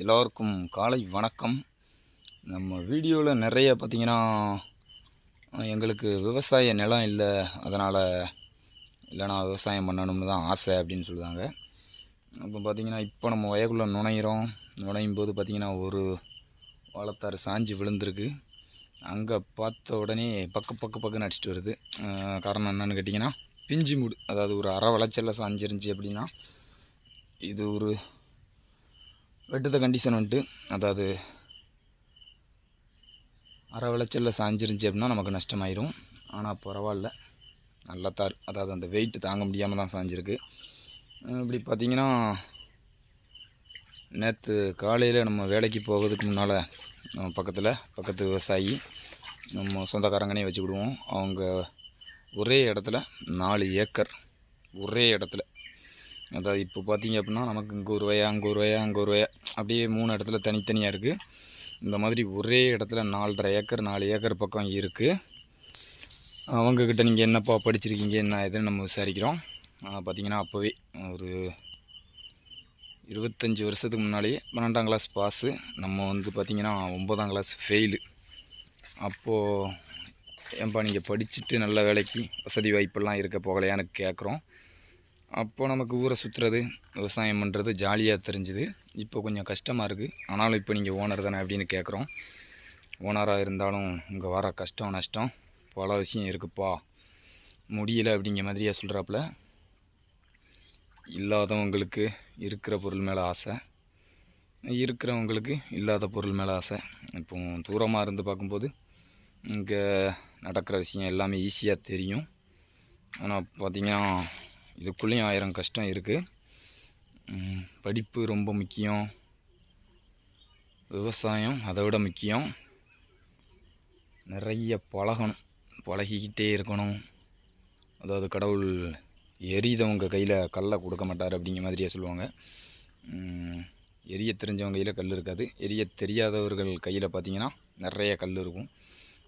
எல்லோருக்கும் காலை வணக்கம். நம்ம வீடியோவில் நிறைய பார்த்திங்கன்னா எங்களுக்கு விவசாய நிலம் இல்லை அதனால் இல்லைனா விவசாயம் பண்ணணும்னு தான் ஆசை அப்படின்னு சொல்லுவாங்க. அப்போ பார்த்திங்கன்னா இப்போ நம்ம வயக்குள்ளே நுழையிறோம். நுழையும் போது பார்த்திங்கன்னா ஒரு வாழைத்தாறு சாஞ்சு விழுந்திருக்கு. அங்கே பார்த்த உடனே பக்க பக்க பக்கம் அடிச்சிட்டு வருது. காரணம் என்னென்னு கேட்டிங்கன்னா பிஞ்சு மூடு அதாவது ஒரு அரை விளைச்சல்ல சாஞ்சிருந்துச்சி அப்படின்னா இது ஒரு வெட்டுத கண்டிஷன் வந்துட்டு அதாவது அரை விளைச்சலில் சாஞ்சிருந்துச்சி அப்படின்னா நமக்கு நஷ்டமாயிரும். ஆனால் பரவாயில்ல. நல்ல தார் அதாவது அந்த வெயிட் தாங்க முடியாமல் தான் சாஞ்சிருக்கு. இப்படி பார்த்தீங்கன்னா நேற்று காலையில் நம்ம வேலைக்கு போகிறதுக்கு முன்னால் நம்ம பக்கத்தில் பக்கத்து விவசாயி நம்ம சொந்தக்காரங்கனே வச்சுக்கிடுவோம். அவங்க ஒரே இடத்துல நாலு ஏக்கர் ஒரே இடத்துல. அதாவது இப்போ பார்த்தீங்க அப்படின்னா நமக்கு இங்கே ஒரு வயா அங்கே ஒரு வயா அங்கே ஒரு வயா அப்படியே மூணு இடத்துல தனித்தனியாக இருக்குது இந்த மாதிரி ஒரே இடத்துல நாலரை ஏக்கர் நாலு ஏக்கர் பக்கம் இருக்குது அவங்கக்கிட்ட நீங்கள் என்னப்பா படிச்சிருக்கீங்க என்ன இதுன்னு நம்ம விசாரிக்கிறோம். பார்த்தீங்கன்னா அப்போவே ஒரு இருபத்தஞ்சி வருஷத்துக்கு முன்னாடியே பன்னெண்டாம் கிளாஸ் பாஸு நம்ம வந்து பார்த்திங்கன்னா ஒன்பதாம் கிளாஸ் ஃபெயிலு அப்போது ஏன்பா நீங்கள் படிச்சுட்டு நல்ல வேலைக்கு வசதி வாய்ப்பெல்லாம் இருக்க போகலையான்னு கேட்குறோம் அப்போது நமக்கு ஊரை சுற்றுறது விவசாயம் பண்ணுறது ஜாலியாக தெரிஞ்சுது. இப்போ கொஞ்சம் கஷ்டமாக இருக்குது ஆனாலும் இப்போ நீங்கள் ஓனர் தானே அப்படின்னு கேட்குறோம் ஓனராக இருந்தாலும் இங்கே வர கஷ்டம் நஷ்டம் பல விஷயம் இருக்குப்பா. முடியலை அப்படிங்கிற மாதிரியாக சொல்கிறாப்புல இல்லாதவங்களுக்கு இருக்கிற பொருள் மேலே ஆசை. இருக்கிறவங்களுக்கு இல்லாத பொருள் மேலே ஆசை. இப்போ தூரமாக இருந்து பார்க்கும்போது இங்கே நடக்கிற விஷயம் எல்லாமே ஈஸியாக தெரியும். ஆனால் பார்த்திங்கன்னா இதுக்குள்ளேயும் ஆயிரம் கஷ்டம் இருக்குது படிப்பு ரொம்ப முக்கியம். விவசாயம் அதை விட முக்கியம். நிறைய பழகணும் பழகிக்கிட்டே இருக்கணும். அதாவது கடவுள் எரியதவங்க கையில் கல்லை கொடுக்க மாட்டார் அப்படிங்கிற மாதிரியே சொல்லுவாங்க. எரிய தெரிஞ்சவங்க கையில் கல் இருக்காது. எரிய தெரியாதவர்கள் கையில் பார்த்தீங்கன்னா நிறைய கல் இருக்கும்.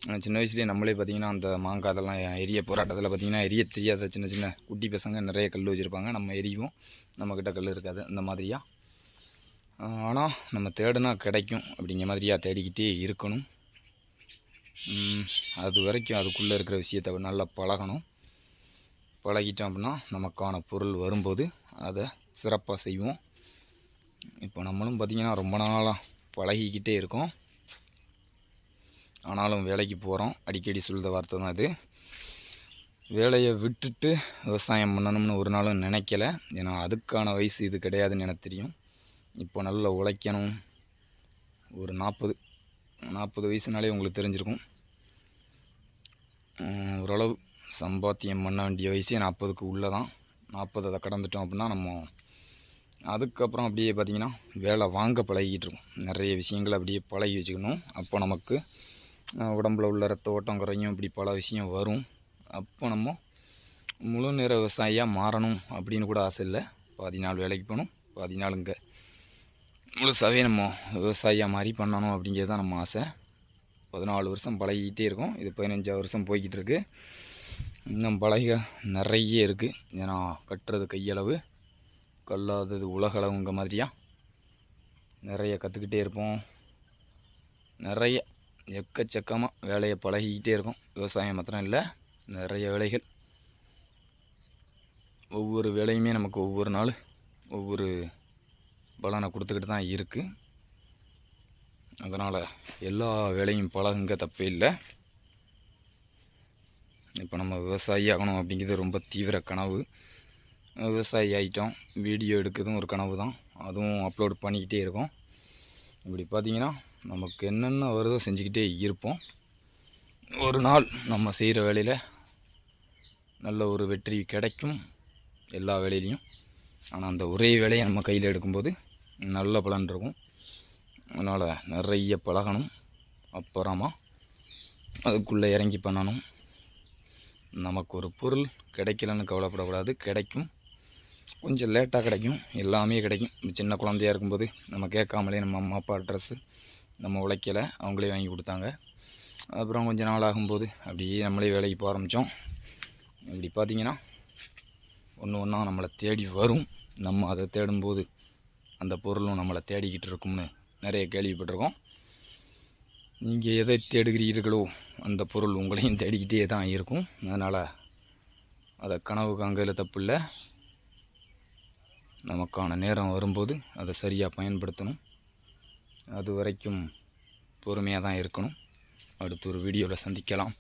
சின்ன வயசுலேயே நம்மளே பார்த்தீங்கன்னா அந்த மாங்காய் அதெல்லாம் எரிய போராட்டத்தில் பார்த்தீங்கன்னா எரிய தெரியாத சின்ன சின்ன குட்டி பசங்க நிறைய கல் வச்சுருப்பாங்க. நம்ம எரியும் நம்மக்கிட்ட கல் இருக்காது. அந்த மாதிரியாக ஆனால் நம்ம தேடுனா கிடைக்கும் அப்படிங்கிற மாதிரியாக தேடிக்கிட்டே இருக்கணும். அது வரைக்கும் அதுக்குள்ளே இருக்கிற விஷயத்தை நல்லா பழகணும். பழகிட்டோம் அப்படின்னா நமக்கான பொருள் வரும்போது அதை சிறப்பாக செய்வோம். இப்போ நம்மளும் பார்த்திங்கன்னா ரொம்ப நாளாக பழகிக்கிட்டே இருக்கோம். ஆனாலும் வேலைக்கு போகிறோம் அடிக்கடி சொல்கிற வார்த்தை தான் அது. வேலையை விட்டுட்டு விவசாயம் பண்ணணும்னு ஒரு நாளும் நினைக்கல. ஏன்னா அதுக்கான வயசு இது கிடையாதுன்னு எனக்கு தெரியும். இப்போ நல்லா உழைக்கணும். ஒரு நாற்பது நாற்பது வயசுனாலே உங்களுக்கு தெரிஞ்சிருக்கும். ஓரளவு சம்பாத்தியம் பண்ண வேண்டிய வயசே நாற்பதுக்கு உள்ளே தான் நாற்பது அதை கடந்துட்டோம் அப்படின்னா நம்ம அதுக்கப்புறம் அப்படியே பார்த்திங்கன்னா வேலை வாங்க பழகிக்கிட்டு இருக்கோம். நிறைய விஷயங்களை அப்படியே பழகி வச்சுக்கணும். அப்போ நமக்கு உடம்புல உள்ள ரத்த ஓட்டம் குறையும் இப்படி பல விஷயம் வரும். அப்போ நம்ம முழு நேர விவசாயியாக மாறணும் அப்படின்னு கூட ஆசை இல்லை. பாதி நாள் வேலைக்கு போகணும். பாதி நாள் இங்கே முழுசாகவே நம்ம விவசாயியாக மாறி பண்ணணும் அப்படிங்கிறது தான் நம்ம ஆசை. பதினாலு வருஷம் பழகிக்கிட்டே இருக்கோம். இது பதினஞ்சாவது வருஷம் போய்கிட்டு இருக்கு. இன்னும் பழக நிறைய இருக்குது ஏன்னா கட்டுறது கையளவு கல்லாதது உலகளவுங்க மாதிரியா. நிறைய கற்றுக்கிட்டே இருப்போம். நிறைய எக்கச்சக்கமாக வேலையை பழகிக்கிட்டே இருக்கும். விவசாயம் மாத்திரம் இல்லை நிறைய வேலைகள். ஒவ்வொரு வேலையுமே நமக்கு ஒவ்வொரு நாள் ஒவ்வொரு பலனை கொடுத்துக்கிட்டு தான் இருக்குது அதனால் எல்லா வேலையும் பழகுங்க தப்பே இல்லை. இப்போ நம்ம விவசாயி ஆகணும் அப்படிங்கிறது ரொம்ப தீவிர கனவு. விவசாயி ஆகிட்டோம் வீடியோ எடுக்கிறதும் ஒரு கனவு தான் அதுவும் அப்லோட் பண்ணிக்கிட்டே இருக்கோம். இப்படி பார்த்தீங்கன்னா நமக்கு என்னென்ன வருதோ செஞ்சுக்கிட்டே இருப்போம். ஒரு நாள் நம்ம செய்கிற வேலையில் நல்ல ஒரு வெற்றி கிடைக்கும் எல்லா வேலையிலையும். ஆனால் அந்த ஒரே வேலையை நம்ம கையில் எடுக்கும்போது நல்ல பலன் இருக்கும். அதனால் நிறைய பழகணும். அப்புறமா அதுக்குள்ளே இறங்கி பண்ணணும். நமக்கு ஒரு பொருள் கிடைக்கலன்னு கவலைப்படக்கூடாது. கிடைக்கும். கொஞ்சம் லேட்டாக கிடைக்கும். எல்லாமே கிடைக்கும். சின்ன குழந்தையா இருக்கும்போது நம்ம கேட்காமலே நம்ம அம்மா அப்பா ட்ரெஸ்ஸு நம்ம உழைக்கல அவங்களே வாங்கி கொடுத்தாங்க. அப்புறம் கொஞ்ச நாள் ஆகும்போது அப்படியே நம்மளே வேலைக்கு போக ஆரம்பித்தோம் இப்படி பார்த்தீங்கன்னா ஒன்று ஒன்றா நம்மளை தேடி வரும். நம்ம அதை தேடும்போது அந்த பொருளும் நம்மளை தேடிக்கிட்டு இருக்கும்னு நிறைய கேள்விப்பட்டிருக்கோம். நீங்கள் எதை தேடுகிறீர்களோ அந்த பொருள் உங்களையும் தேடிக்கிட்டே தான் இருக்கும். அதனால் அதை கனவு காங்கையில் தப்பு இல்லை. நமக்கான நேரம் வரும்போது அதை சரியாக பயன்படுத்தணும். அது வரைக்கும் பொறுமையாக தான் இருக்கணும். அடுத்த ஒரு வீடியோவில் சந்திக்கலாம்.